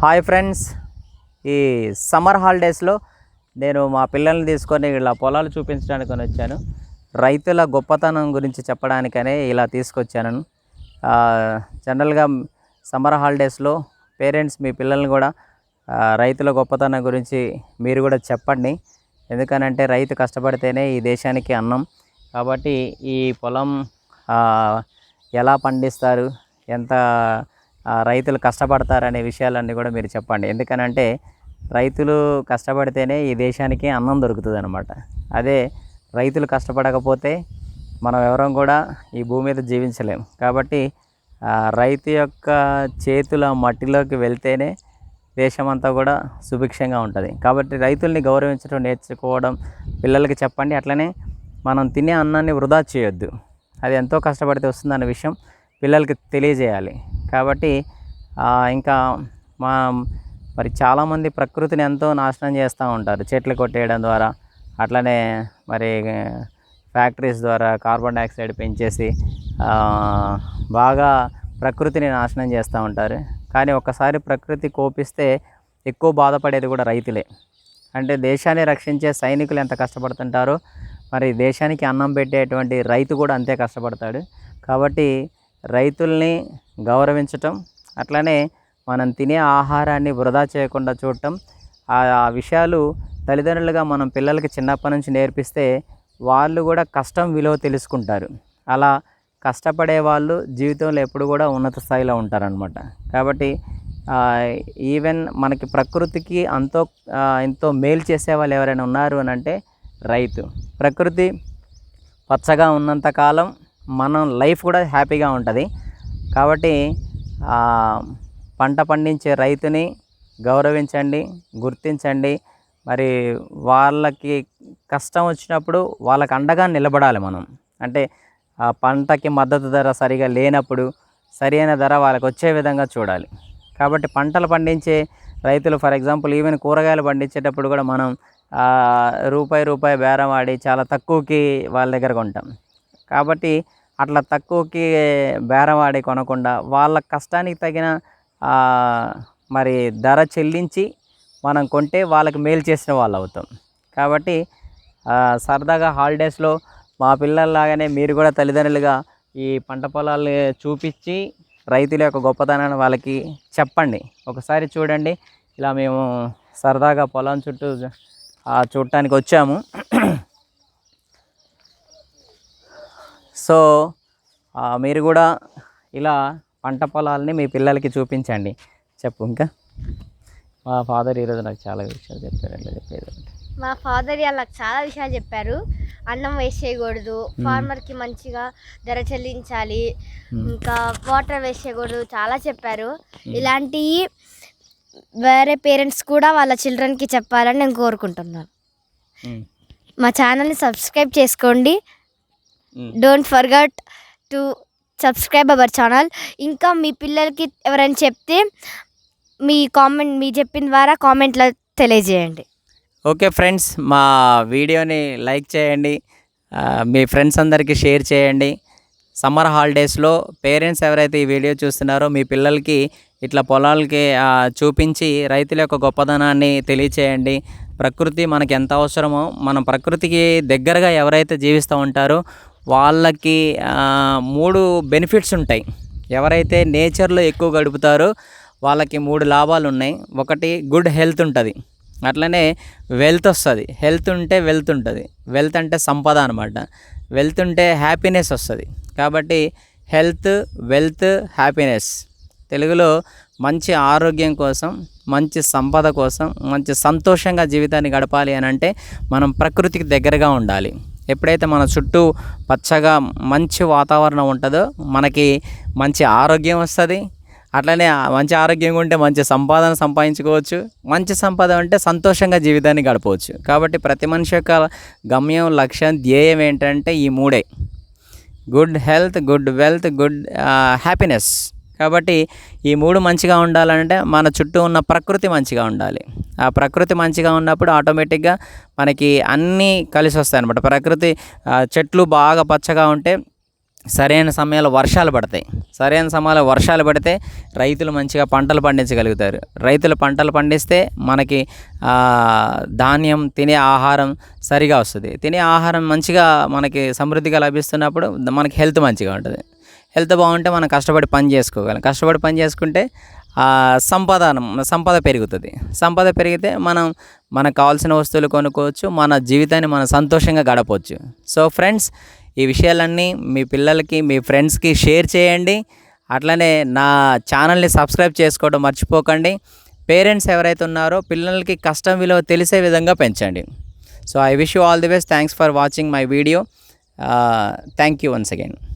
Hi friends. ఈ summer హాలిడేస్లో నేను మా పిల్లల్ని తీసుకొని ఇలా పొలాలు చూపించడానికి వచ్చాను. రైతుల గొప్పతనం గురించి చెప్పడానికనే ఇలా తీసుకొచ్చాను. జనరల్గా సమ్మర్ హాలిడేస్లో పేరెంట్స్ మీ పిల్లల్ని కూడా రైతుల గొప్పతనం గురించి మీరు కూడా చెప్పండి. ఎందుకనంటే రైతు కష్టపడితేనే ఈ దేశానికి అన్నం. కాబట్టి ఈ పొలం ఎలా పండిస్తారు ఎంత రైతులు కష్టపడతారనే విషయాలన్నీ కూడా మీరు చెప్పండి. ఎందుకనంటే రైతులు కష్టపడితేనే ఈ దేశానికి అన్నం దొరుకుతుంది అనమాట అదే రైతులు కష్టపడకపోతే మనం ఎవరం కూడా ఈ భూమి మీద జీవించలేం. కాబట్టి రైతు యొక్క చేతుల మట్టిలోకి వెళ్తేనే దేశమంతా కూడా సుభిక్షంగా ఉంటుంది. కాబట్టి రైతుల్ని గౌరవించడం నేర్చుకోవడం పిల్లలకి చెప్పండి. అట్లనే మనం తినే అన్నాన్ని వృధా చేయొద్దు. అది ఎంతో కష్టపడితే వస్తుందన్న విషయం పిల్లలకి తెలియజేయాలి. కాబట్టి ఇంకా మా మరి చాలామంది ప్రకృతిని ఎంతో నాశనం చేస్తూ ఉంటారు. చెట్లు కొట్టేయడం ద్వారా అట్లనే మరి ఫ్యాక్టరీస్ ద్వారా కార్బన్ డైఆక్సైడ్ పెంచేసి బాగా ప్రకృతిని నాశనం చేస్తూ ఉంటారు. కానీ ఒక్కసారి ప్రకృతి కోపిస్తే ఎక్కువ బాధపడేది కూడా రైతులే. అంటే దేశాన్ని రక్షించే సైనికులు ఎంత కష్టపడుతుంటారో మరి దేశానికి అన్నం పెట్టేటువంటి రైతు కూడా అంతే కష్టపడతాడు. కాబట్టి రైతుల్ని గౌరవించటం అట్లనే మనం తినే ఆహారాన్ని వృధా చేయకుండా చూడటం ఆ విషయాలు తల్లిదండ్రులుగా మనం పిల్లలకి చిన్నప్పటి నుంచి నేర్పిస్తే వాళ్ళు కూడా కష్టం విలువ తెలుసుకుంటారు. అలా కష్టపడే వాళ్ళు జీవితంలో ఎప్పుడు కూడా ఉన్నత స్థాయిలో ఉంటారనమాట కాబట్టి ఈవెన్ మనకి ప్రకృతికి అంతో ఎంతో మేలు చేసే వాళ్ళు ఎవరైనా ఉన్నారు అని అంటే రైతు. ప్రకృతి పచ్చగా ఉన్నంతకాలం మనం లైఫ్ కూడా హ్యాపీగా ఉంటుంది. కాబట్టి పంట పండించే రైతుని గౌరవించండి గుర్తించండి. మరి వాళ్ళకి కష్టం వచ్చినప్పుడు వాళ్ళకి అండగా నిలబడాలి మనం. అంటే ఆ పంటకి మద్దతు ధర సరిగా లేనప్పుడు సరైన ధర వాళ్ళకి వచ్చే విధంగా చూడాలి. కాబట్టి పంటలు పండించే రైతులు ఫర్ ఎగ్జాంపుల్ ఈవెన్ కూరగాయలు పండించేటప్పుడు కూడా మనం రూపాయి రూపాయి బేరం ఆడి చాలా తక్కువకి వాళ్ళ దగ్గర కొంటాం కాబట్టి అట్లా తక్కువకి బేరవాడి కొనకుండా వాళ్ళ కష్టానికి తగిన మరి ధర చెల్లించి మనం కొంటే వాళ్ళకి మేలు చేసిన వాళ్ళు అవుతాం. కాబట్టి సరదాగా హాలిడేస్లో మా పిల్లల్లాగానే మీరు కూడా తల్లిదండ్రులుగా ఈ పంట పొలాలు చూపించి రైతుల యొక్క గొప్పతనాన్ని వాళ్ళకి చెప్పండి. ఒకసారి చూడండి. ఇలా మేము సరదాగా పొలం చుట్టూ చూడటానికి వచ్చాము. సో మీరు కూడా ఇలా పంట పొలాలని మీ పిల్లలకి చూపించండి. చెప్పు ఇంకా. మా ఫాదర్ ఈరోజు నాకు చాలా విషయాలు చెప్పారు అట్లా చెప్పేది మా ఫాదర్ ఇలా నాకు చాలా విషయాలు చెప్పారు. అన్నం వేస్ట్ చేయకూడదు ఫార్మర్కి మంచిగా ధర చెల్లించాలి ఇంకా వాటర్ వేస్ట్ చేయకూడదు చాలా చెప్పారు. ఇలాంటివి వేరే పేరెంట్స్ కూడా వాళ్ళ చిల్డ్రన్కి చెప్పాలని నేను కోరుకుంటున్నాను. మా ఛానల్ని సబ్స్క్రైబ్ చేసుకోండి. Don't forget to subscribe our channel ఇంకా మీ పిల్లలకి ఎవరైనా చెప్తే మీ కామెంట్ మీ చెప్పిన ద్వారా కామెంట్లో తెలియజేయండి. ఓకే ఫ్రెండ్స్ మా వీడియోని లైక్ చేయండి. మీ ఫ్రెండ్స్ అందరికీ షేర్ చేయండి. సమ్మర్ హాలిడేస్లో పేరెంట్స్ ఎవరైతే ఈ వీడియో చూస్తున్నారో మీ పిల్లలకి ఇట్లా పొలాలకి చూపించి రైతుల యొక్క గొప్పదనాన్ని తెలియచేయండి. ప్రకృతి మనకి ఎంత అవసరమో మనం ప్రకృతికి దగ్గరగా ఎవరైతే జీవిస్తూ ఉంటారో వాళ్ళకి మూడు బెనిఫిట్స్ ఉంటాయి. ఎవరైతే నేచర్లో ఎక్కువ గడుపుతారో వాళ్ళకి మూడు లాభాలు ఉన్నాయి. ఒకటి గుడ్ హెల్త్ ఉంటుంది. అట్లనే వెల్త్ వస్తుంది. హెల్త్ ఉంటే వెల్త్ ఉంటుంది. వెల్త్ అంటే సంపద అనమాట వెల్త్ ఉంటే హ్యాపీనెస్ వస్తుంది. కాబట్టి హెల్త్ వెల్త్ హ్యాపీనెస్. తెలుగులో మంచి ఆరోగ్యం కోసం మంచి సంపద కోసం మంచి సంతోషంగా జీవితాన్ని గడపాలి అని అంటే మనం ప్రకృతికి దగ్గరగా ఉండాలి. ఎప్పుడైతే మన చుట్టూ పచ్చగా మంచి వాతావరణం ఉంటుందో మనకి మంచి ఆరోగ్యం వస్తుంది. అట్లనే మంచి ఆరోగ్యంగా ఉంటే మంచి సంపాదన సంపాదించుకోవచ్చు. మంచి సంపాదన అంటే సంతోషంగా జీవితాన్ని గడపవచ్చు. కాబట్టి ప్రతి మనిషి యొక్క గమ్యం లక్ష్యం ధ్యేయం ఏంటంటే ఈ మూడే. Good health good wealth good happiness కాబట్టి ఈ మూడు మంచిగా ఉండాలంటే మన చుట్టూ ఉన్న ప్రకృతి మంచిగా ఉండాలి. ఆ ప్రకృతి మంచిగా ఉన్నప్పుడు ఆటోమేటిక్గా మనకి అన్నీ కలిసి వస్తాయి అనమాట ప్రకృతి చెట్లు బాగా పచ్చగా ఉంటే సరైన సమయంలో వర్షాలు పడతాయి. సరైన సమయంలో వర్షాలు పడితే రైతులు మంచిగా పంటలు పండించగలుగుతారు. రైతులు పంటలు పండిస్తే మనకి ధాన్యం తినే ఆహారం సరిగా వస్తుంది. తినే ఆహారం మంచిగా మనకి సమృద్ధిగా లభిస్తున్నప్పుడు మనకి హెల్త్ మంచిగా ఉంటుంది. హెల్త్ బాగుంటే మనం కష్టపడి పని చేసుకోగలం. కష్టపడి పని చేసుకుంటే ఆ, సంపద సంపద పెరుగుతుంది. సంపద పెరిగితే మనం మనకు కావాల్సిన వస్తువులు కొనుక్కోవచ్చు మన జీవితాన్ని మనం సంతోషంగా గడపవచ్చు సో ఫ్రెండ్స్ ఈ విషయాలన్నీ మీ పిల్లలకి మీ ఫ్రెండ్స్కి షేర్ చేయండి. అట్లనే నా ఛానల్ని సబ్స్క్రైబ్ చేసుకోవడం మర్చిపోకండి. పేరెంట్స్ ఎవరైతే ఉన్నారో పిల్లలకి కష్టం విలువ తెలిసే విధంగా పెంచండి. So I wish you all the best. Thanks for watching my video. Thank you once again.